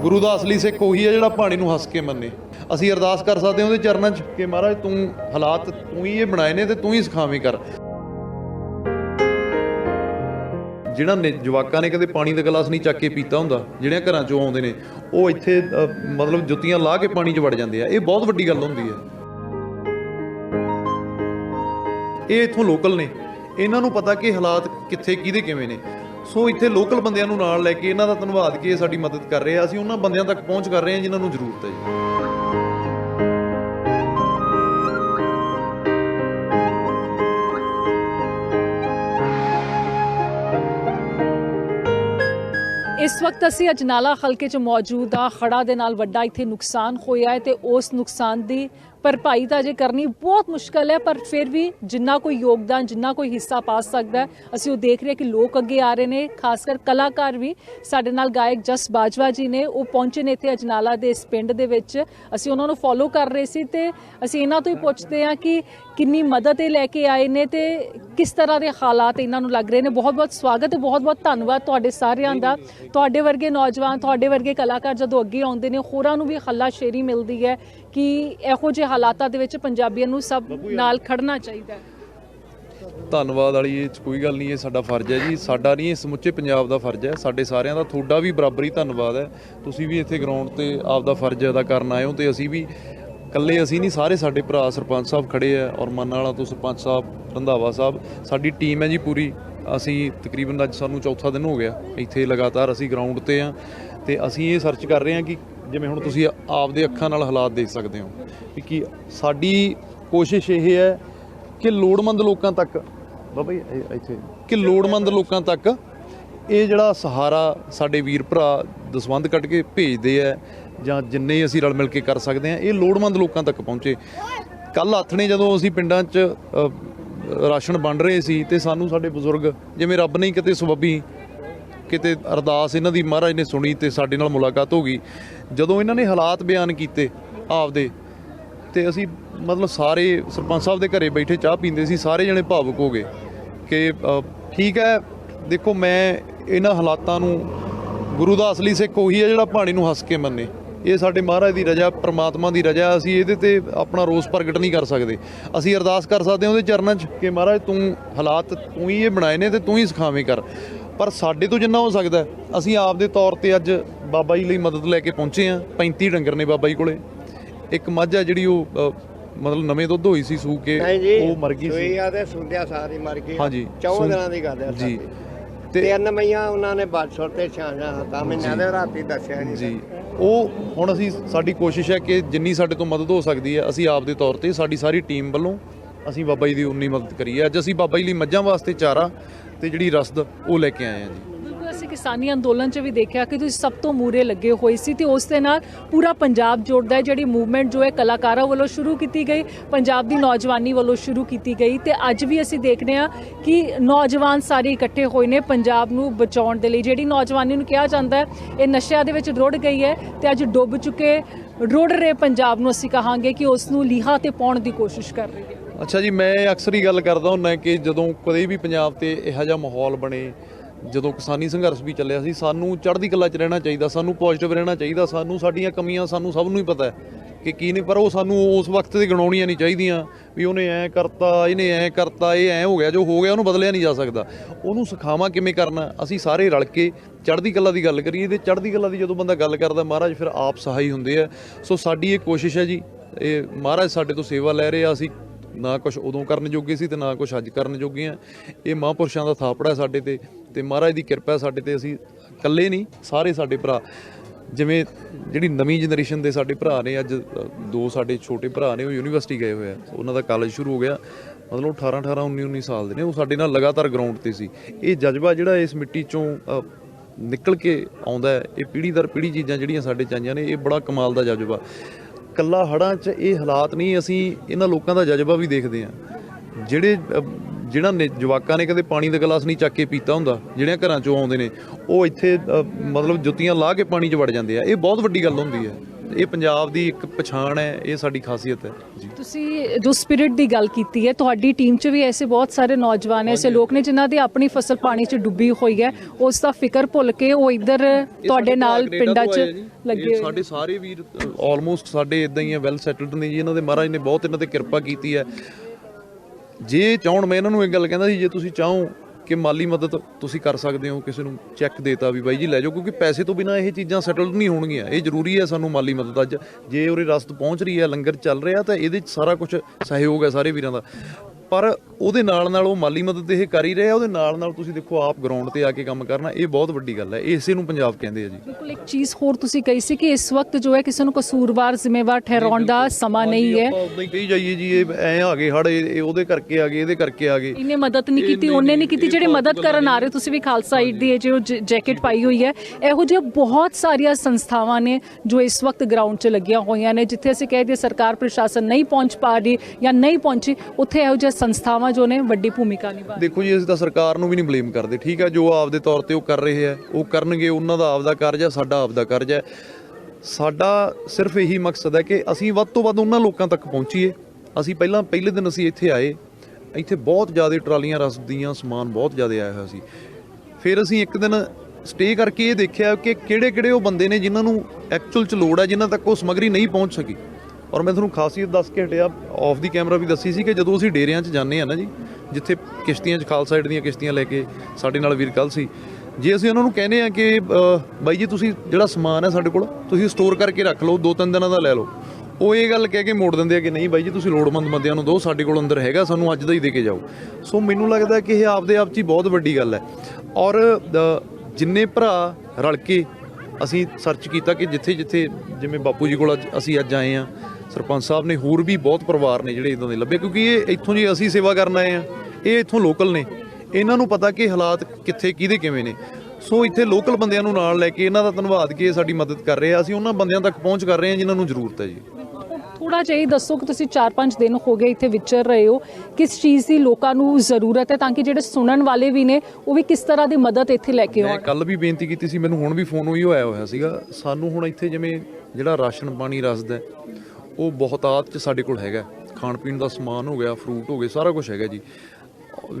ਗੁਰੂ ਦਾ ਅਸਲੀ ਸਿੱਖ ਉਹੀ ਹੈ ਜਿਹੜਾ ਪਾਣੀ ਨੂੰ ਹੱਸ ਕੇ ਮੰਨੇ। ਅਸੀਂ ਅਰਦਾਸ ਕਰ ਸਕਦੇ ਹਾਂ ਉਹਦੇ ਚਰਨਾਂ 'ਚ ਕਿ ਮਹਾਰਾਜ ਤੂੰ ਹਾਲਾਤ ਤੂੰ ਹੀ ਇਹ ਬਣਾਏ ਨੇ ਤੇ ਤੂੰ ਹੀ ਸਿਖਾਵੇਂ ਕਰ। ਜਿਹੜਾ ਨੇ ਜਵਾਕਾਂ ਨੇ ਕਦੇ ਪਾਣੀ ਦਾ ਗਲਾਸ ਨਹੀਂ ਚੱਕ ਕੇ ਪੀਤਾ ਹੁੰਦਾ, ਜਿਹੜਿਆਂ ਘਰਾਂ 'ਚੋਂ ਆਉਂਦੇ ਨੇ, ਉਹ ਇੱਥੇ ਮਤਲਬ ਜੁੱਤੀਆਂ ਲਾ ਕੇ ਪਾਣੀ 'ਚ ਵੜ ਜਾਂਦੇ ਆ। ਇਹ ਬਹੁਤ ਵੱਡੀ ਗੱਲ ਹੁੰਦੀ ਹੈ। ਇਹ ਇੱਥੋਂ ਲੋਕਲ ਨੇ। ਇਹਨਾਂ ਨੂੰ ਪਤਾ ਕਿ ਹਾਲਾਤ ਕਿੱਥੇ, ਕਿਹਦੇ ਕਿਵੇਂ ਨੇ। ਸੋ ਇੱਥੇ ਲੋਕਲ ਬੰਦਿਆਂ ਨੂੰ ਨਾਲ ਲੈ ਕੇ ਇਹਨਾਂ ਦਾ ਧੰਨਵਾਦ ਕਿ ਇਹ ਸਾਡੀ ਮਦਦ ਕਰ ਰਹੇ ਆ। ਅਸੀਂ ਉਹਨਾਂ ਬੰਦਿਆਂ ਤੱਕ ਪਹੁੰਚ ਕਰ ਰਹੇ ਹਾਂ ਜਿਨ੍ਹਾਂ ਨੂੰ ਜ਼ਰੂਰਤ ਹੈ ਜੀ। ਇਸ ਵਕਤ ਅਸੀਂ ਅਜਨਾਲਾ ਹਲਕੇ 'ਚ ਮੌਜੂਦ ਆ ਖੜਾ ਦੇ ਨਾਲ ਵੱਡਾ ਇੱਥੇ ਨੁਕਸਾਨ ਹੋਇਆ ਹੈ ਤੇ ਉਸ ਨੁਕਸਾਨ ਦੀ ਭਰਪਾਈ ਤਾਂ ਜੇ ਕਰਨੀ ਬਹੁਤ ਮੁਸ਼ਕਲ ਹੈ, ਪਰ ਫਿਰ ਵੀ ਜਿੰਨਾ ਕੋਈ ਯੋਗਦਾਨ, ਜਿੰਨਾ ਕੋਈ ਹਿੱਸਾ ਪਾ ਸਕਦਾ ਅਸੀਂ ਉਹ ਦੇਖ ਰਹੇ ਕਿ ਲੋਕ ਅੱਗੇ ਆ ਰਹੇ ਨੇ, ਖਾਸ ਕਰ ਕਲਾਕਾਰ ਵੀ। ਸਾਡੇ ਨਾਲ ਗਾਇਕ ਜਸ ਬਾਜਵਾ ਜੀ ਨੇ, ਉਹ ਪਹੁੰਚੇ ਨੇ ਇੱਥੇ ਅਜਨਾਲਾ ਦੇ ਇਸ ਪਿੰਡ ਦੇ ਵਿੱਚ। ਅਸੀਂ ਉਹਨਾਂ ਨੂੰ ਫੋਲੋ ਕਰ ਰਹੇ ਸੀ ਤੇ ਅਸੀਂ ਇਹਨਾਂ ਤੋਂ ਹੀ ਪੁੱਛਦੇ ਹਾਂ ਕਿ ਕਿੰਨੀ ਮਦਦ ਇਹ ਲੈ ਕੇ ਆਏ ਨੇ ਤੇ ਕਿਸ ਤਰ੍ਹਾਂ ਦੇ ਹਾਲਾਤ ਇਹਨਾਂ ਨੂੰ ਲੱਗ ਰਹੇ ਨੇ। ਬਹੁਤ ਬਹੁਤ ਸਵਾਗਤ ਤੇ ਬਹੁਤ ਬਹੁਤ ਧੰਨਵਾਦ ਤੁਹਾਡੇ ਸਾਰਿਆਂ ਦਾ। ਤੁਹਾਡੇ ਵਰਗੇ ਨੌਜਵਾਨ, ਤੁਹਾਡੇ ਵਰਗੇ ਕਲਾਕਾਰ ਜਦੋਂ ਅੱਗੇ ਆਉਂਦੇ ਨੇ, ਹੋਰਾਂ ਨੂੰ ਵੀ ਹੱਲਾਸ਼ੇਰੀ ਮਿਲਦੀ ਹੈ ਕਿ ਇਹੋ ਜਿਹੇ ਹਾਲਾਤਾਂ ਦੇ ਵਿੱਚ ਪੰਜਾਬੀਆਂ ਨੂੰ ਸਭ ਨਾਲ ਖੜਨਾ ਚਾਹੀਦਾ ਹੈ। ਧੰਨਵਾਦ ਵਾਲੀ ਇਹ 'ਚ ਕੋਈ ਗੱਲ ਨਹੀਂ ਇਹ ਸਾਡਾ ਫਰਜ਼ ਹੈ ਜੀ। ਸਾਡਾ ਨਹੀਂ ਇਹ ਸਮੁੱਚੇ ਪੰਜਾਬ ਦਾ ਫਰਜ਼ ਹੈ। ਸਾਡੇ ਸਾਰਿਆਂ ਦਾ ਤੁਹਾਡਾ ਵੀ ਬਰਾਬਰੀ ਧੰਨਵਾਦ ਹੈ। ਤੁਸੀਂ ਵੀ ਇੱਥੇ ਗਰਾਊਂਡ ਤੇ ਆਪ ਦਾ ਫਰਜ਼ ਅਦਾ ਕਰਨ ਆਏ ਹੋ ਤੇ ਅਸੀਂ ਵੀ ਇਕੱਲੇ ਅਸੀਂ ਨਹੀਂ ਸਾਰੇ ਸਾਡੇ ਭਰਾ ਸਰਪੰਚ ਸਾਹਿਬ ਖੜੇ ਆ ਔਰ ਮੰਨ ਵਾਲਾ ਤੋਂ ਸਰਪੰਚ ਸਾਹਿਬ ਰੰਧਾਵਾ ਸਾਹਿਬ ਸਾਡੀ ਟੀਮ ਹੈ ਜੀ ਪੂਰੀ। ਅਸੀਂ ਤਕਰੀਬਨ ਅੱਜ ਸਾਨੂੰ ਚੌਥਾ ਦਿਨ ਹੋ ਗਿਆ। ਇੱਥੇ ਲਗਾਤਾਰ ਅਸੀਂ ਗਰਾਊਂਡ ਤੇ ਆ ਤੇ ਅਸੀਂ ਇਹ ਸਰਚ ਕਰ ਰਹੇ ਹਾਂ ਕਿ ਜਿਵੇਂ ਹੁਣ ਤੁਸੀਂ ਆਪਦੇ ਅੱਖਾਂ ਨਾਲ ਹਾਲਾਤ ਦੇਖ ਸਕਦੇ ਹੋ ਕਿ ਸਾਡੀ ਕੋਸ਼ਿਸ਼ ਇਹ ਹੈ ਕਿ ਲੋੜਮੰਦ ਲੋਕਾਂ ਤੱਕ, ਬਾਬਾ ਜੀ ਇੱਥੇ, ਕਿ ਲੋੜਮੰਦ ਲੋਕਾਂ ਤੱਕ ਇਹ ਜਿਹੜਾ ਸਹਾਰਾ ਸਾਡੇ ਵੀਰ ਭਰਾ ਦਸਵੰਦ ਕੱਢ ਕੇ ਭੇਜਦੇ ਆ ਜਾਂ ਜਿੰਨੇ ਅਸੀਂ ਰਲ ਮਿਲ ਕੇ ਕਰ ਸਕਦੇ ਆ ਇਹ ਲੋੜਵੰਦ ਲੋਕਾਂ ਤੱਕ ਪਹੁੰਚੇ। ਕੱਲ ਆਥਣੇ ਜਦੋਂ ਅਸੀਂ ਪਿੰਡਾਂ 'ਚ ਰਾਸ਼ਨ ਵੰਡ ਰਹੇ ਸੀ ਤੇ ਸਾਨੂੰ ਸਾਡੇ ਬਜ਼ੁਰਗ ਜਿਵੇਂ ਰੱਬ ਨੇ ਕਿਤੇ ਸਬੱਬੀ ਕਿਤੇ ਅਰਦਾਸ ਇਹਨਾਂ ਦੀ ਮਹਾਰਾਜ ਨੇ ਸੁਣੀ ਤੇ ਸਾਡੇ ਨਾਲ ਮੁਲਾਕਾਤ ਹੋ ਗਈ। ਜਦੋਂ ਇਹਨਾਂ ਨੇ ਹਾਲਾਤ ਬਿਆਨ ਕੀਤੇ ਆਪਦੇ ਤੇ ਅਸੀਂ ਮਤਲਬ ਸਾਰੇ ਸਰਪੰਚ ਸਾਹਿਬ ਦੇ ਘਰੇ ਬੈਠੇ ਚਾਹ ਪੀਂਦੇ ਸੀ, ਸਾਰੇ ਜਣੇ ਭਾਵੁਕ ਹੋ ਗਏ ਕਿ ਠੀਕ ਹੈ, ਦੇਖੋ ਮੈਂ ਇਹਨਾਂ ਹਾਲਾਤਾਂ ਨੂੰ ਗੁਰੂ ਦਾ ਅਸਲੀ ਸਿੱਖ ਉਹੀ ਹੈ ਜਿਹੜਾ ਪਾਣੀ ਨੂੰ ਹੱਸ ਕੇ ਮੰਨੇ। ਇਹ ਸਾਡੇ ਮਹਾਰਾਜ ਦੀ ਰਜਾ ਪ੍ਰਮਾਤਮਾ ਦੀ ਰਜਾ ਅਸੀਂ ਇਹਦੇ ਤੇ ਆਪਣਾ ਰੋਸ ਪ੍ਰਗਟ ਨਹੀਂ ਕਰ ਸਕਦੇ। ਅਸੀਂ ਅਰਦਾਸ ਕਰ ਸਕਦੇ ਹਾਂ ਉਹਦੇ ਚਰਨਾਂ 'ਚ ਕਿ ਮਹਾਰਾਜ ਤੂੰ ਹਾਲਾਤ ਤੂੰ ਹੀ ਇਹ ਬਣਾਏ ਨੇ ਤੇ ਤੂੰ ਹੀ ਸਿਖਾਵੇਂ ਕਰ। ਪਰ ਸਾਡੇ ਤੋਂ ਜਿੰਨਾ ਹੋ ਸਕਦਾ ਅਸੀਂ ਆਪ ਦੇ ਤੌਰ ਤੇ ਅੱਜ ਬਾਬਾ ਜੀ ਲਈ ਮਦਦ ਲੈ ਕੇ ਪਹੁੰਚੇ ਹਾਂ। 35 ਡੰਗਰ ਨੇ ਬਾਬਾ ਜੀ ਕੋਲੇ। ਇੱਕ ਮੱਝ ਆ ਜਿਹੜੀ ਉਹ ਮਤਲਬ ਨਵੇਂ ਦੁੱਧ ਹੋਈ ਸੀ ਸੂ ਕੇ ਉਹ ਮਰ ਗਈ ਸੂਈ ਸੀ। ਆ ਤੇ ਸੁੰਦਿਆ ਸਾਰੀ ਮਰ ਗਈ। ਹਾਂਜੀ, 14 ਸੁਣ- ਦਿਨਾਂ ਦੀ ਗੱਲ ਹੈ ਜੀ। ਤੇ ਤੇ ਤਿੰਨ ਮਈਆਂ ਉਹਨਾਂ ਨੇ ਬਾਦਸ਼ਾਹ ਤੇ ਛਾਣਾ ਹਤਾ ਮਹੀਨਿਆਂ ਦੇ ਰਾਤੀ ਦੱਸਿਆ ਨਹੀਂ। ਜੀ। ਉਹ ਹੁਣ ਅਸੀਂ ਸਾਡੀ ਕੋਸ਼ਿਸ਼ ਹੈ ਕਿ ਜਿੰਨੀ ਸਾਡੇ ਤੋਂ ਮਦਦ ਹੋ ਸਕਦੀ ਹੈ, ਅਸੀਂ ਆਪ ਦੇ ਤੌਰ ਤੇ ਸਾਡੀ ਸਾਰੀ ਟੀਮ ਵੱਲੋਂ ਅਸੀਂ ਬਾਬਾ ਜੀ ਦੀ ਉਨੀ ਮਦਦ ਕਰੀਏ। ਅੱਜ ਅਸੀਂ ਬਾਬਾ ਜੀ ਲਈ ਮੱਝਾਂ ਵਾਸਤੇ ਚਾਰਾ ਤੇ ਜਿਹੜੀ ਰਸਦ ਉਹ ਲੈ ਕੇ ਆਏ ਹਾਂ ਜੀ। ਕਿਸਾਨੀ ਅੰਦੋਲਨ 'ਚ ਵੀ ਦੇਖਿਆ ਕਿ ਤੁਸੀਂ ਸਭ ਤੋਂ ਮੂਰੇ ਲੱਗੇ ਹੋਏ ਸੀ ਤੇ ਉਸ ਦੇ ਨਾਲ ਪੂਰਾ ਪੰਜਾਬ ਜੁੜਦਾ ਹੈ, ਜਿਹੜੀ ਮੂਵਮੈਂਟ ਜੋ ਹੈ ਕਲਾਕਾਰਾਂ ਵੱਲੋਂ ਸ਼ੁਰੂ ਕੀਤੀ ਗਈ, ਪੰਜਾਬ ਦੀ ਨੌਜਵਾਨੀ ਵੱਲੋਂ ਸ਼ੁਰੂ ਕੀਤੀ ਗਈ ਤੇ ਅੱਜ ਵੀ ਅਸੀਂ ਦੇਖਦੇ ਹਾਂ ਕਿ ਨੌਜਵਾਨ ਸਾਰੇ ਇਕੱਠੇ ਹੋਏ ਨੇ ਪੰਜਾਬ ਨੂੰ ਬਚਾਉਣ ਦੇ ਲਈ। ਜਿਹੜੀ ਨੌਜਵਾਨੀ ਨੂੰ ਕਿਹਾ ਜਾਂਦਾ ਹੈ, ਇਹ ਨਸ਼ਿਆਂ ਦੇ ਵਿੱਚ ਰੁੜ ਗਈ ਹੈ ਤੇ ਅੱਜ ਡੁੱਬ ਚੁੱਕੇ, ਰੁੜ ਰਹੇ ਪੰਜਾਬ ਨੂੰ ਅਸੀਂ ਕਹਾਂਗੇ ਕਿ ਉਸ ਨੂੰ ਲੀਹਾ ਤੇ ਪਾਉਣ ਦੀ ਕੋਸ਼ਿਸ਼ ਕਰ ਰਹੀ ਹੈ। ਅੱਛਾ ਜੀ, ਮੈਂ ਅਕਸਰ ਹੀ ਗੱਲ ਕਰਦਾ ਹੁੰਦਾ ਕਿ ਜਦੋਂ ਕਦੇ ਵੀ ਪੰਜਾਬ ਤੇ ਇਹੋ ਜਿਹਾ ਮਾਹੌਲ ਬਣੇ ਜਦੋਂ ਕਿਸਾਨੀ ਸੰਘਰਸ਼ ਵੀ ਚੱਲਿਆ ਸੀ, ਸਾਨੂੰ ਚੜ੍ਹਦੀ ਕਲਾ 'ਚ ਰਹਿਣਾ ਚਾਹੀਦਾ, ਸਾਨੂੰ ਪੋਜ਼ਿਟਿਵ ਰਹਿਣਾ ਚਾਹੀਦਾ, ਸਾਨੂੰ ਸਾਡੀਆਂ ਕਮੀਆਂ ਸਾਨੂੰ ਸਭ ਨੂੰ ਹੀ ਪਤਾ ਹੈ ਕਿ ਕੀ ਨੇ, ਪਰ ਉਹ ਸਾਨੂੰ ਉਸ ਵਕਤ ਤੇ ਗਣਾਉਣੀਆਂ ਨਹੀਂ ਚਾਹੀਦੀਆਂ ਵੀ ਉਹਨੇ ਐ ਕਰਤਾ, ਇਹਨੇ ਐ ਕਰਤਾ, ਇਹ ਐ ਹੋ ਗਿਆ, ਜੋ ਹੋ ਗਿਆ ਉਹਨੂੰ ਬਦਲਿਆ ਨਹੀਂ ਜਾ ਸਕਦਾ। ਉਹਨੂੰ ਸਿਖਾਵਾਂ ਕਿਵੇਂ ਕਰਨਾ, ਅਸੀਂ ਸਾਰੇ ਰਲ ਕੇ ਚੜ੍ਹਦੀ ਕਲਾ ਦੀ ਗੱਲ ਕਰੀਏ, ਤੇ ਚੜ੍ਹਦੀ ਕਲਾ ਦੀ ਜਦੋਂ ਬੰਦਾ ਗੱਲ ਕਰਦਾ, ਮਹਾਰਾਜ ਫਿਰ ਆਪ ਸਹਾਈ ਹੁੰਦੇ ਆ। ਸੋ ਸਾਡੀ ਇਹ ਕੋਸ਼ਿਸ਼ ਹੈ ਜੀ, ਇਹ ਮਹਾਰਾਜ ਸਾਡੇ ਤੋਂ ਸੇਵਾ ਲੈ ਰਹੇ ਆ, ਅਸੀਂ ਨਾ ਕੁਝ ਉਦੋਂ ਕਰਨ ਜੋਗੇ ਸੀ ਤੇ ਨਾ ਕੁਝ ਅੱਜ ਕਰਨ ਜੋਗੇ ਆ। ਇਹ ਮਹਾਂਪੁਰਸ਼ਾਂ ਦਾ ਥਾਪੜਾ ਹੈ ਸਾਡੇ ਤੇ ਤੇ ਮਹਾਰਾਜ ਦੀ ਕਿਰਪਾ ਸਾਡੇ ਤੇ ਅਸੀਂ ਇਕੱਲੇ ਨਹੀਂ, ਸਾਰੇ ਸਾਡੇ ਭਰਾ। ਜਿਵੇਂ ਜਿਹੜੀ ਨਵੀਂ ਜਨਰੇਸ਼ਨ ਦੇ ਸਾਡੇ ਭਰਾ ਨੇ, ਅੱਜ ਦੋ ਸਾਡੇ ਛੋਟੇ ਭਰਾ ਨੇ, ਉਹ ਯੂਨੀਵਰਸਿਟੀ ਗਏ ਹੋਏ ਆ। ਉਹਨਾਂ ਦਾ ਕਾਲਜ ਸ਼ੁਰੂ ਹੋ ਗਿਆ। ਮਤਲਬ 18 18 19 19 ਸਾਲ ਦੇ ਨੇ। ਉਹ ਸਾਡੇ ਨਾਲ ਲਗਾਤਾਰ ਗਰਾਊਂਡ ਤੇ ਸੀ। ਇਹ ਜਜ਼ਬਾ ਜਿਹੜਾ ਇਸ ਮਿੱਟੀ ਚੋਂ ਨਿਕਲ ਕੇ ਆਉਂਦਾ ਹੈ, ਇਹ ਪੀੜ੍ਹੀ ਦਰ ਪੀੜ੍ਹੀ ਚੀਜ਼ਾਂ ਜਿਹੜੀਆਂ ਸਾਡੇ ਚ ਆਈਆਂ ਨੇ, ਇਹ ਬੜਾ ਕਮਾਲ ਦਾ ਜਜ਼ਬਾ। ਕੱਲਾ ਹੜਾਂ 'ਚ ਇਹ ਹਾਲਾਤ ਨਹੀਂ, ਅਸੀਂ ਇਹਨਾਂ ਲੋਕਾਂ ਦਾ ਜਜ਼ਬਾ ਵੀ ਦੇਖਦੇ ਹਾਂ। ਜਿਹੜੇ ਜਿਹੜਾ ਨੇ ਜਵਾਕਾਂ ਨੇ ਕਦੇ ਪਾਣੀ ਦਾ ਗਲਾਸ ਨਹੀਂ ਚੱਕ ਕੇ ਪੀਤਾ ਹੁੰਦਾ ਜਿਹੜਿਆਂ ਘਰਾਂ 'ਚੋਂ ਆਉਂਦੇ ਨੇ ਉਹ ਇੱਥੇ ਮਤਲਬ ਜੁੱਤੀਆਂ ਲਾ ਕੇ ਪਾਣੀ 'ਚ ਵੜ ਜਾਂਦੇ ਆ। ਇਹ ਬਹੁਤ ਵੱਡੀ ਗੱਲ ਹੁੰਦੀ ਹੈ। ਇਹ ਪੰਜਾਬ ਦੀ ਇੱਕ ਪਛਾਣ ਹੈ ਇਹ ਸਾਡੀ ਖਾਸੀਅਤ ਹੈ। ਜੀ। ਤੁਸੀਂ ਜੋ ਸਪਿਰਿਟ ਦੀ ਗੱਲ ਕੀਤੀ ਹੈ ਤੁਹਾਡੀ ਟੀਮ 'ਚ ਵੀ ਐਸੇ ਬਹੁਤ ਸਾਰੇ ਨੌਜਵਾਨ ਐਸੇ ਲੋਕ ਨੇ ਜਿਨ੍ਹਾਂ ਦੀ ਆਪਣੀ ਫਸਲ ਪਾਣੀ 'ਚ ਡੁੱਬੀ ਹੋਈ ਹੈ। ਉਸ ਦਾ ਫਿਕਰ ਭੁੱਲ ਕੇ ਉਹ ਇੱਧਰ ਤੁਹਾਡੇ ਨਾਲ ਪਿੰਡਾਂ 'ਚ ਲੱਗੇ ਹੋਏ ਸਾਡੇ ਸਾਰੇ ਵੀਰ ਆਲਮੋਸਟ ਸਾਡੇ ਇਦਾਂ ਹੀ ਆ ਵੈਲ ਸੈਟਲਡ ਨੇ ਜੀ। ਇਹਨਾਂ ਦੇ ਮਹਾਰਾਜ ਨੇ ਬਹੁਤ ਇਹਨਾਂ ਤੇ ਕਿਰਪਾ ਕੀਤੀ ਹੈ। ਜੇ ਚਾਹਣ ਮੈਂ ਇਹਨਾਂ ਨੂੰ ਇੱਕ ਗੱਲ ਕਹਿੰਦਾ ਸੀ, ਜੇ ਤੁਸੀਂ ਚਾਹੋ ਕਿ ਮਾਲੀ ਮਦਦ ਤੁਸੀਂ ਕਰ ਸਕਦੇ ਹੋ, ਕਿਸੇ ਨੂੰ ਚੈੱਕ ਦੇਤਾ ਵੀ ਬਾਈ ਜੀ ਲੈ ਜਾਓ, ਕਿਉਂਕਿ ਪੈਸੇ ਤੋਂ ਬਿਨਾ ਇਹ ਚੀਜ਼ਾਂ ਸੈਟਲ ਨਹੀਂ ਹੋਣਗੀਆਂ। ਇਹ ਜ਼ਰੂਰੀ ਹੈ ਸਾਨੂੰ ਮਾਲੀ ਮਦਦ ਅੱਜ। ਜੇ ਉਰੇ ਰਸਤ ਪਹੁੰਚ ਰਹੀ ਹੈ, ਲੰਗਰ ਚੱਲ ਰਿਹਾ, ਤਾਂ ਇਹਦੇ 'ਚ ਸਾਰਾ ਕੁਝ ਸਹਿਯੋਗ ਹੈ ਸਾਰੇ ਵੀਰਾਂ ਦਾ। ਪਰ ਉਹਦੇ ਨਾਲ ਨਾਲ ਉਹ ਮਾਲੀ ਮਦਦ ਇਹ ਕਰ ਹੀ ਰਿਹਾ ਉਹਦੇ ਨਾਲ ਨਾਲ ਤੁਸੀਂ ਦੇਖੋ ਆਪ ਗਰਾਊਂਡ ਤੇ ਆ ਕੇ ਕੰਮ ਕਰਨਾ ਇਹ ਬਹੁਤ ਵੱਡੀ ਗੱਲ ਹੈ ਇਸੇ ਨੂੰ ਪੰਜਾਬ ਕਹਿੰਦੇ ਆ ਜੀ। ਬਿਲਕੁਲ ਇੱਕ ਚੀਜ਼ ਹੋਰ ਤੁਸੀਂ ਕਹੀ ਸੀ ਕਿ ਇਸ ਵਕਤ ਜੋ ਹੈ ਕਿਸੇ ਨੂੰ ਕਸੂਰਵਾਰ ਜ਼ਿੰਮੇਵਾਰ ਠਹਿਰਾਉਣ ਦਾ ਸਮਾਂ ਨਹੀਂ ਹੈ। ਉਦਾਂ ਹੀ ਕਹੀ ਜਾਈਏ ਜੀ ਇਹ ਐ ਆ ਗਏ ਹੜ ਇਹ ਉਹਦੇ ਕਰਕੇ ਆ ਗਏ ਇਹਦੇ ਕਰਕੇ ਆ ਗਏ। ਇਹਨੇ ਮਦਦ ਨਹੀਂ ਕੀਤੀ ਉਹਨੇ ਨਹੀਂ ਕੀਤੀ ਜਿਹੜੇ ਮਦਦ ਕਰਨ ਆ ਰਹੇ ਤੁਸੀਂ ਵੀ ਖਾਲਸਾ ਏਡ ਦੀ ਜੋ ਜੈਕਟ ਪਾਈ ਹੋਈ ਹੈ ਇਹੋ ਜਿਹੇ ਬਹੁਤ ਸਾਰੀਆਂ ਸੰਸਥਾਵਾਂ ਨੇ ਜੋ ਇਸ ਵਕਤ ਗਰਾਊਂਡ 'ਚ ਲੱਗੀਆਂ ਹੋਈਆਂ ਨੇ ਜਿੱਥੇ ਅਸੀਂ ਕਹਿ ਦਈਏ ਸਰਕਾਰ ਪ੍ਰਸ਼ਾਸਨ ਨਹੀਂ ਪਹੁੰਚ ਪਾ ਰਹੀ ਜਾਂ ਨਹੀਂ ਪਹੁੰਚੀ ਉੱਥੇ ਇਹੋ ਜਿਹੇ ਸੰਸਥਾਵਾਂ ਜੋ ਨੇ ਵੱਡੀ ਭੂਮਿਕਾ ਨਿਭਾ ਦੇਖੋ ਜੀ, ਅਸੀਂ ਤਾਂ ਸਰਕਾਰ ਨੂੰ ਵੀ ਨਹੀਂ ਬਲੇਮ ਕਰਦੇ, ਠੀਕ ਹੈ? ਜੋ ਆਪਦੇ ਤੌਰ ਤੇ ਉਹ ਕਰ ਰਹੇ ਆ ਉਹ ਕਰਨਗੇ, ਉਹਨਾਂ ਦਾ ਆਪਦਾ ਕਾਰਜ ਹੈ, ਸਾਡਾ ਆਪਦਾ ਕਾਰਜ ਹੈ। ਸਾਡਾ ਸਿਰਫ ਇਹੀ ਮਕਸਦ ਹੈ ਕਿ ਅਸੀਂ ਵੱਧ ਤੋਂ ਵੱਧ ਉਹਨਾਂ ਲੋਕਾਂ ਤੱਕ ਪਹੁੰਚੀਏ। ਅਸੀਂ ਪਹਿਲਾਂ, ਪਹਿਲੇ ਦਿਨ ਅਸੀਂ ਇੱਥੇ ਆਏ, ਇੱਥੇ ਬਹੁਤ ਜ਼ਿਆਦਾ ਟਰਾਲੀਆਂ ਰਸ ਦੀਆਂ ਸਮਾਨ ਬਹੁਤ ਜ਼ਿਆਦਾ ਆਇਆ ਹੋਇਆ ਸੀ। ਫਿਰ ਅਸੀਂ ਇੱਕ ਦਿਨ ਸਟੇ ਕਰਕੇ ਇਹ ਦੇਖਿਆ ਕਿ ਕਿਹੜੇ ਕਿਹੜੇ ਉਹ ਬੰਦੇ ਨੇ ਜਿਨ੍ਹਾਂ ਨੂੰ ਐਕਚੁਅਲ ਚ ਲੋੜ ਹੈ, ਜਿਨ੍ਹਾਂ ਤੱਕ ਉਹ ਸਮਗਰੀ ਨਹੀਂ ਪਹੁੰਚ ਸਕੀ। ਔਰ ਮੈਂ ਤੁਹਾਨੂੰ ਖਾਸੀਅਤ ਦੱਸ ਕੇ ਹਟਿਆ ਆਫ ਦੀ ਕੈਮਰਾ ਵੀ ਦੱਸੀ ਸੀ ਕਿ ਜਦੋਂ ਅਸੀਂ ਡੇਰਿਆਂ 'ਚ ਜਾਂਦੇ ਆ ਨਾ ਜੀ, ਜਿੱਥੇ ਕਿਸ਼ਤੀਆਂ 'ਚ ਖਾਲਸਾ ਸਾਈਡ ਦੀਆਂ ਕਿਸ਼ਤੀਆਂ ਲੈ ਕੇ ਸਾਡੇ ਨਾਲ ਵੀਰ ਕੱਲ ਸੀ, ਜੇ ਅਸੀਂ ਉਹਨਾਂ ਨੂੰ ਕਹਿੰਦੇ ਆ ਕਿ ਬਾਈ ਜੀ ਤੁਸੀਂ ਜਿਹੜਾ ਸਮਾਨ ਹੈ ਸਾਡੇ ਕੋਲ, ਤੁਸੀਂ ਸਟੋਰ ਕਰਕੇ ਰੱਖ ਲਓ, ਦੋ ਤਿੰਨ ਦਿਨਾਂ ਦਾ ਲੈ ਲਓ। ਉਹ ਇਹ ਗੱਲ ਕਹਿ ਕੇ ਮੋੜ ਦਿੰਦੇ ਆ ਕਿ ਨਹੀਂ ਬਾਈ ਜੀ, ਤੁਸੀਂ ਲੋੜਵੰਦ ਬੰਦਿਆਂ ਨੂੰ ਦਿਓ ਸਾਡੇ ਕੋਲ ਅੰਦਰ ਹੈਗਾ, ਸਾਨੂੰ ਅੱਜ ਦਾ ਹੀ ਦੇ ਕੇ ਜਾਓ। ਸੋ ਮੈਨੂੰ ਲੱਗਦਾ ਕਿ ਇਹ ਆਪਦੇ ਆਪ 'ਚ ਹੀ ਬਹੁਤ ਵੱਡੀ ਗੱਲ ਹੈ। ਔਰ ਜਿੰਨੇ ਭਰਾ ਰਲ ਕੇ ਅਸੀਂ ਸਰਚ ਕੀਤਾ ਕਿ ਜਿੱਥੇ ਜਿੱਥੇ ਜਿਵੇਂ ਬਾਪੂ ਜੀ ਕੋਲ ਅੱਜ ਅਸੀਂ ਅੱਜ ਆਏ ਆ ਸਰਪੰਚ ਸਾਹਿਬ ਨੇ ਹੋਰ ਵੀ ਬਹੁਤ ਪਰਿਵਾਰ ਨੇ ਜਿਹੜੇ ਇਦਾਂ ਦੇ ਲੱਭੇ ਕਿਉਂਕਿ ਇਹ ਇੱਥੋਂ ਜੀ ਅਸੀਂ ਸੇਵਾ ਕਰਨ ਆਏ ਆ ਇਹ ਇੱਥੋਂ ਲੋਕਲ ਨੇ। ਇਹਨਾਂ ਨੂੰ ਪਤਾ ਕਿ ਹਾਲਾਤ ਕਿੱਥੇ ਕਿਹਦੇ ਕਿਵੇਂ ਨੇ। ਸੋ ਇੱਥੇ ਲੋਕਲ ਬੰਦਿਆਂ ਨੂੰ ਨਾਲ ਲੈ ਕੇ ਇਹਨਾਂ ਦਾ ਧੰਨਵਾਦ ਕਿ ਇਹ ਸਾਡੀ ਮਦਦ ਕਰ ਰਹੇ ਆ। ਅਸੀਂ ਉਹਨਾਂ ਬੰਦਿਆਂ ਤੱਕ ਪਹੁੰਚ ਕਰ ਰਹੇ ਆ ਜਿਨ੍ਹਾਂ ਨੂੰ ਜ਼ਰੂਰਤ ਹੈ ਜੀ। ਥੋੜਾ ਜਿਹਾ ਦੱਸੋ ਕਿ ਤੁਸੀਂ 4-5 ਦਿਨ ਹੋ ਗਏ ਇੱਥੇ ਵਿਚਰ ਰਹੇ ਹੋ। ਕਿਸ ਚੀਜ਼ ਦੀ ਲੋਕਾਂ ਨੂੰ ਜ਼ਰੂਰਤ ਹੈ ਤਾਂ ਕਿ ਜਿਹੜੇ ਸੁਣਨ ਵਾਲੇ ਵੀ ਨੇ ਉਹ ਵੀ ਕਿਸ ਤਰ੍ਹਾਂ ਦੀ ਮਦਦ ਇੱਥੇ ਲੈ ਕੇ ਮੈਂ ਆਉਣ? ਕੱਲ ਵੀ ਬੇਨਤੀ ਕੀਤੀ ਸੀ ਮੈਨੂੰ ਹੁਣ ਵੀ ਫੋਨ ਉਹੀ ਹੋਇਆ ਹੋਇਆ ਸੀਗਾ। ਸਾਨੂੰ ਹੁਣ ਇੱਥੇ ਜਿਵੇਂ ਜਿਹੜਾ ਰਾਸ਼ਨ ਪਾਣੀ ਰਸਦਾ ਹੈ, ਉਹ ਬਹੁਤਾਤ ਚ ਸਾਡੇ ਕੋਲ ਹੈਗਾ। ਖਾਣ ਪੀਣ ਦਾ ਸਮਾਨ ਹੋ ਗਿਆ ਫਰੂਟ ਹੋ ਗਏ, ਸਾਰਾ ਕੁਝ ਹੈਗਾ ਜੀ।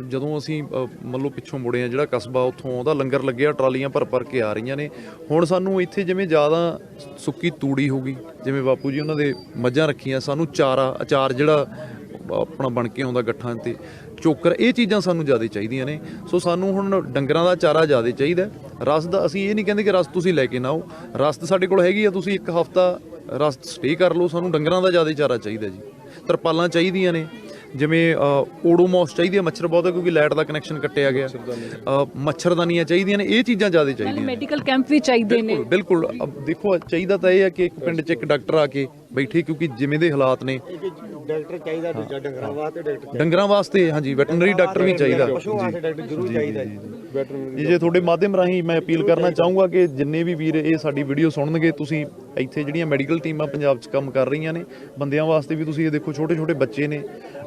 ਜਦੋਂ ਅਸੀਂ ਮੰਨ ਲਓ ਪਿੱਛੋਂ ਮੁੜੇ ਆ, ਜਿਹੜਾ ਕਸਬਾ ਉੱਥੋਂ ਉਹਦਾ ਲੰਗਰ ਲੱਗਿਆ, ਟਰਾਲੀਆਂ ਭਰ ਭਰ ਕੇ ਆ ਰਹੀਆਂ ਨੇ। ਹੁਣ ਸਾਨੂੰ ਇੱਥੇ ਜਿਵੇਂ ਜ਼ਿਆਦਾ ਸੁੱਕੀ ਤੂੜੀ ਹੋ ਗਈ, ਜਿਵੇਂ ਬਾਪੂ ਜੀ ਉਹਨਾਂ ਦੇ ਮੱਝਾਂ ਰੱਖੀਆਂ, ਸਾਨੂੰ ਚਾਰਾ, ਅਚਾਰ ਜਿਹੜਾ ਆਪਣਾ ਬਣ ਕੇ ਆਉਂਦਾ ਗੱਠਾਂ ਤੇ, ਚੋਕਰ, ਇਹ ਚੀਜ਼ਾਂ ਸਾਨੂੰ ਜ਼ਿਆਦਾ ਚਾਹੀਦੀਆਂ ਨੇ। ਸੋ ਸਾਨੂੰ ਹੁਣ ਡੰਗਰਾਂ ਦਾ ਚਾਰਾ ਜ਼ਿਆਦਾ ਚਾਹੀਦਾ। ਰਸ ਦਾ, ਅਸੀਂ ਇਹ ਨਹੀਂ ਕਹਿੰਦੇ ਕਿ ਰਸ ਤੁਸੀਂ ਲੈ ਕੇ ਨਾ ਆਓ ਰਸ ਸਾਡੇ ਕੋਲ ਹੈਗੀ ਆ, ਤੁਸੀਂ ਇੱਕ ਹਫਤਾ ਰਸ ਸਟੇ ਕਰ ਲਓ ਸਾਨੂੰ ਡੰਗਰਾਂ ਦਾ ਜ਼ਿਆਦਾ ਚਾਰਾ ਚਾਹੀਦਾ ਜੀ। ਤਰਪਾਲਾਂ ਚਾਹੀਦੀਆਂ ਨੇ ਜਿਵੇਂ ਓਡੋਮੋਸ ਚਾਹੀਦੀ ਹੈ ਮੱਛਰ ਬਹੁਤ ਹੈ ਕਿਉਂਕਿ ਲਾਈਟ ਦਾ ਕਨੈਕਸ਼ਨ ਕੱਟਿਆ ਗਿਆ। ਮੱਛਰਦਾਨੀਆਂ ਚਾਹੀਦੀਆਂ ਨੇ ਇਹ ਚੀਜ਼ਾਂ ਜ਼ਿਆਦਾ ਚਾਹੀਦੀਆਂ ਨੇ। ਮੈਡੀਕਲ ਕੈਂਪ ਵੀ ਚਾਹੀਦੇ ਨੇ। ਬਿਲਕੁਲ ਬਿਲਕੁਲ। ਅਬ ਦੇਖੋ ਚਾਹੀਦਾ ਤਾਂ ਇਹ ਹੈ ਕਿ ਇੱਕ ਪਿੰਡ 'ਚ ਇੱਕ ਡਾਕਟਰ ਆ ਕੇ ਬੈਠੇ ਕਿਉਂਕਿ ਜਿਵੇਂ ਦੇ ਹਾਲਾਤ ਨੇ। ਡਾਕਟਰ ਚਾਹੀਦਾ ਦੂਜਾ ਡੰਗਰਾਂ ਵਾਸਤੇ ਡਾਕਟਰ ਡੰਗਰਾਂ ਵਾਸਤੇ ਹਾਂਜੀ ਵੈਟਰਨਰੀ ਡਾਕਟਰ ਵੀ ਚਾਹੀਦਾ। ਪਸ਼ੂ ਵਾਸਤੇ ਡਾਕਟਰ ਜ਼ਰੂਰ ਚਾਹੀਦਾ। ਜੀ। ਵੈਟਰਨਰੀ ਜੀ ਤੁਹਾਡੇ ਮਾਧਿਅਮ ਰਾਹੀਂ ਮੈਂ ਅਪੀਲ ਕਰਨਾ ਚਾਹੂੰਗਾ ਕਿ ਜਿੰਨੇ ਵੀ ਵੀਰ ਇਹ ਸਾਡੀ ਵੀਡੀਓ ਸੁਣਨਗੇ ਤੁਸੀਂ ਇੱਥੇ ਜਿਹੜੀਆਂ ਮੈਡੀਕਲ ਟੀਮਾਂ ਪੰਜਾਬ 'ਚ ਕੰਮ ਕਰ ਰਹੀਆਂ ਨੇ ਬੰਦਿਆਂ ਵਾਸਤੇ ਵੀ ਤੁਸੀਂ ਇਹ ਦੇਖੋ ਛੋਟੇ ਛੋਟੇ ਬੱਚੇ ਨੇ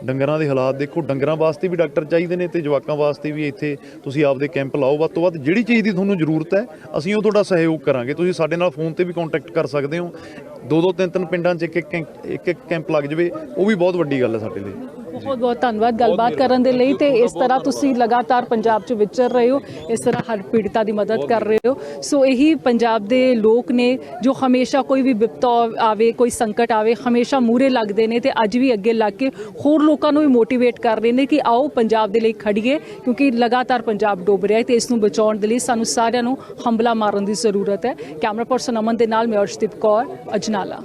ਡੰਗਰਾਂ ਦੇ ਹਾਲਾਤ ਦੇਖੋ ਡੰਗਰਾਂ ਵਾਸਤੇ ਵੀ ਡਾਕਟਰ ਚਾਹੀਦੇ ਨੇ ਤੇ ਜਵਾਕਾਂ ਵਾਸਤੇ ਵੀ ਇੱਥੇ ਤੁਸੀਂ ਆਪਦੇ ਕੈਂਪ ਲਾਓ। ਵੱਧ ਤੋਂ ਵੱਧ ਜਿਹੜੀ ਚੀਜ਼ ਦੀ ਤੁਹਾਨੂੰ ਜ਼ਰੂਰਤ ਹੈ ਅਸੀਂ ਉਹ ਤੁਹਾਡਾ ਸਹਿਯੋਗ ਕਰਾਂਗੇ। ਤੁਸੀਂ ਸਾਡੇ ਨਾਲ ਫੋਨ ਤੇ ਵੀ ਕੰਟੈਕਟ ਕਰ ਸਕਦੇ ਹੋ। ਦੋ ਦੋ ਤਿੰਨ ਤਿੰਨ ਪਿੰਡਾਂ 'ਚ ਇੱਕ ਇੱਕ ਇੱਕ ਇੱਕ ਕੈਂਪ ਲੱਗ ਜਾਵੇ ਉਹ ਵੀ ਬਹੁਤ ਵੱਡੀ ਗੱਲ ਹੈ ਸਾਡੇ ਲਈ। ਬਹੁਤ ਬਹੁਤ ਧੰਨਵਾਦ ਗੱਲਬਾਤ ਕਰਨ ਦੇ ਲਈ ਤੇ ਇਸ ਤਰ੍ਹਾਂ ਤੁਸੀਂ ਲਗਾਤਾਰ ਪੰਜਾਬ 'ਚ ਵਿਚਰ ਰਹੇ ਹੋ ਇਸ ਤਰ੍ਹਾਂ ਹਰ ਪੀੜਤਾ ਦੀ ਮਦਦ ਕਰ ਰਹੇ ਹੋ। ਸੋ ਇਹੀ ਪੰਜਾਬ ਦੇ ਲੋਕ ਨੇ ਜੋ ਹਮੇਸ਼ਾ ਕੋਈ ਵੀ ਵਿਪਤਾ ਆਵੇ ਕੋਈ ਸੰਕਟ ਆਵੇ ਹਮੇਸ਼ਾ ਮੂਰੇ ਲੱਗਦੇ ਨੇ ਤੇ ਅੱਜ ਵੀ ਅੱਗੇ ਲੱਗ ਕੇ ਹੋਰ ਲੋਕਾਂ ਨੂੰ ਵੀ ਮੋਟੀਵੇਟ ਕਰ ਰਹੇ ਨੇ ਕਿ ਆਓ ਪੰਜਾਬ ਦੇ ਲਈ ਖੜੀਏ ਕਿਉਂਕਿ ਲਗਾਤਾਰ ਪੰਜਾਬ ਡੁੱਬ ਰਿਹਾ ਹੈ ਤੇ ਇਸ ਨੂੰ ਬਚਾਉਣ ਦੇ ਲਈ ਸਾਨੂੰ ਸਾਰਿਆਂ ਨੂੰ ਹੰਬਲਾ ਮਾਰਨ ਦੀ ਜ਼ਰੂਰਤ ਹੈ। ਕੈਮਰਾ ਪਰਸਨ ਅਮਨ ਦੇ ਨਾਲ ਮੈਂ ਅਰਸ਼ਦੀਪ ਕੌਰ ਅਜਨਾਲਾ।